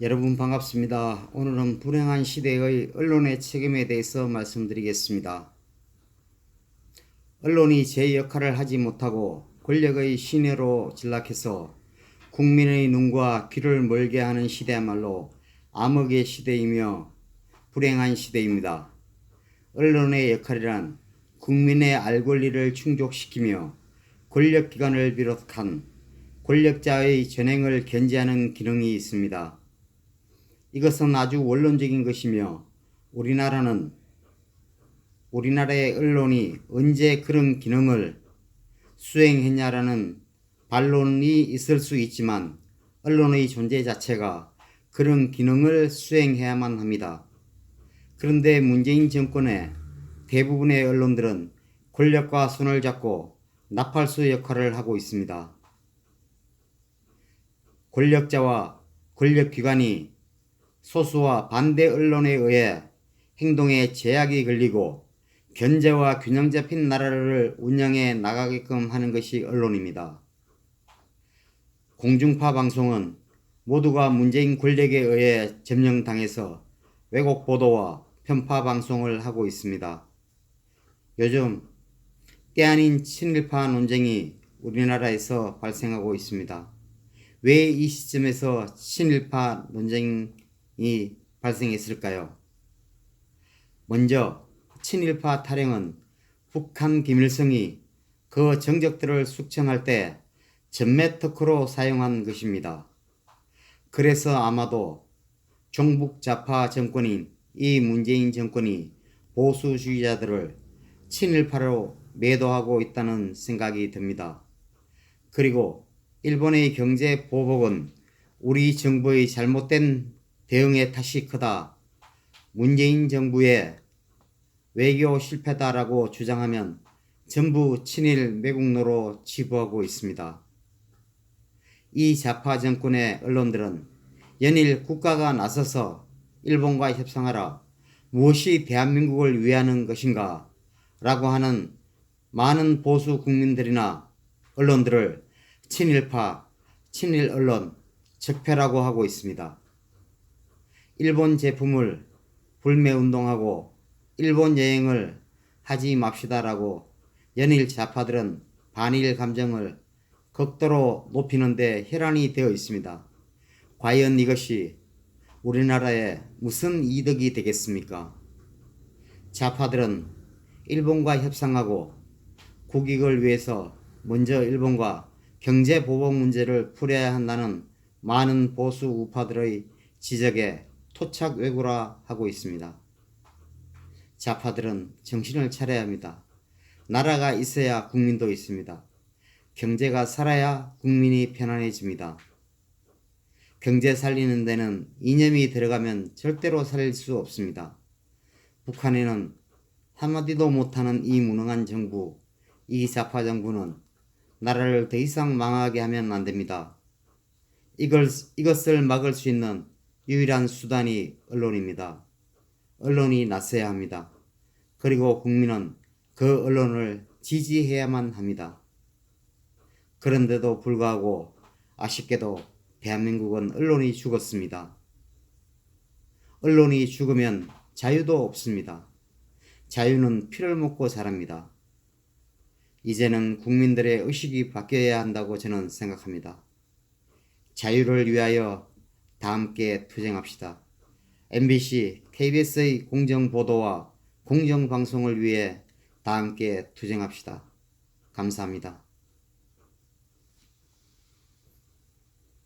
여러분 반갑습니다. 오늘은 불행한 시대의 언론의 책임에 대해서 말씀드리겠습니다. 언론이 제 역할을 하지 못하고 권력의 시내로 진락해서 국민의 눈과 귀를 멀게 하는 시대야말로 암흑의 시대이며 불행한 시대입니다. 언론의 역할이란 국민의 알 권리를 충족시키며 권력기관을 비롯한 권력자의 전행을 견제하는 기능이 있습니다. 이것은 아주 원론적인 것이며 우리나라는 우리나라의 언론이 언제 그런 기능을 수행했냐라는 반론이 있을 수 있지만 언론의 존재 자체가 그런 기능을 수행해야만 합니다. 그런데 문재인 정권의 대부분의 언론들은 권력과 손을 잡고 나팔수 역할을 하고 있습니다. 권력자와 권력기관이 소수와 반대 언론에 의해 행동에 제약이 걸리고 견제와 균형 잡힌 나라를 운영해 나가게끔 하는 것이 언론입니다. 공중파 방송은 모두가 문재인 권력에 의해 점령당해서 왜곡 보도와 편파 방송을 하고 있습니다. 요즘 때 아닌 친일파 논쟁이 우리나라에서 발생하고 있습니다. 왜 이 시점에서 친일파 논쟁 이 발생했을까요? 먼저 친일파 타령은 북한 김일성이 그 정적들을 숙청할 때 전매 특허로 사용한 것입니다. 그래서 아마도 종북 좌파 정권인 이 문재인 정권이 보수주의자들을 친일파로 매도하고 있다는 생각이 듭니다. 그리고 일본의 경제 보복은 우리 정부의 잘못된 대응의 탓이 크다. 문재인 정부의 외교 실패다라고 주장하면 전부 친일 매국노로 치부하고 있습니다. 이 좌파 정권의 언론들은 연일 국가가 나서서 일본과 협상하라 무엇이 대한민국을 위하는 것인가 라고 하는 많은 보수 국민들이나 언론들을 친일파, 친일 언론, 적폐라고 하고 있습니다. 일본 제품을 불매 운동하고 일본 여행을 하지 맙시다라고 연일 좌파들은 반일 감정을 극도로 높이는데 혈안이 되어 있습니다. 과연 이것이 우리나라에 무슨 이득이 되겠습니까? 좌파들은 일본과 협상하고 국익을 위해서 먼저 일본과 경제 보복 문제를 풀어야 한다는 많은 보수 우파들의 지적에 토착 왜구라 하고 있습니다. 좌파들은 정신을 차려야 합니다. 나라가 있어야 국민도 있습니다. 경제가 살아야 국민이 편안해집니다. 경제 살리는 데는 이념이 들어가면 절대로 살릴 수 없습니다. 북한에는 한마디도 못하는 이 무능한 정부, 이 좌파 정부는 나라를 더 이상 망하게 하면 안 됩니다. 이걸, 이것을 막을 수 있는 유일한 수단이 언론입니다. 언론이 나서야 합니다. 그리고 국민은 그 언론을 지지해야만 합니다. 그런데도 불구하고 아쉽게도 대한민국은 언론이 죽었습니다. 언론이 죽으면 자유도 없습니다. 자유는 피를 먹고 자랍니다. 이제는 국민들의 의식이 바뀌어야 한다고 저는 생각합니다. 자유를 위하여 다 함께 투쟁합시다. MBC, KBS의 공정 보도와 공정 방송을 위해 다 함께 투쟁합시다. 감사합니다.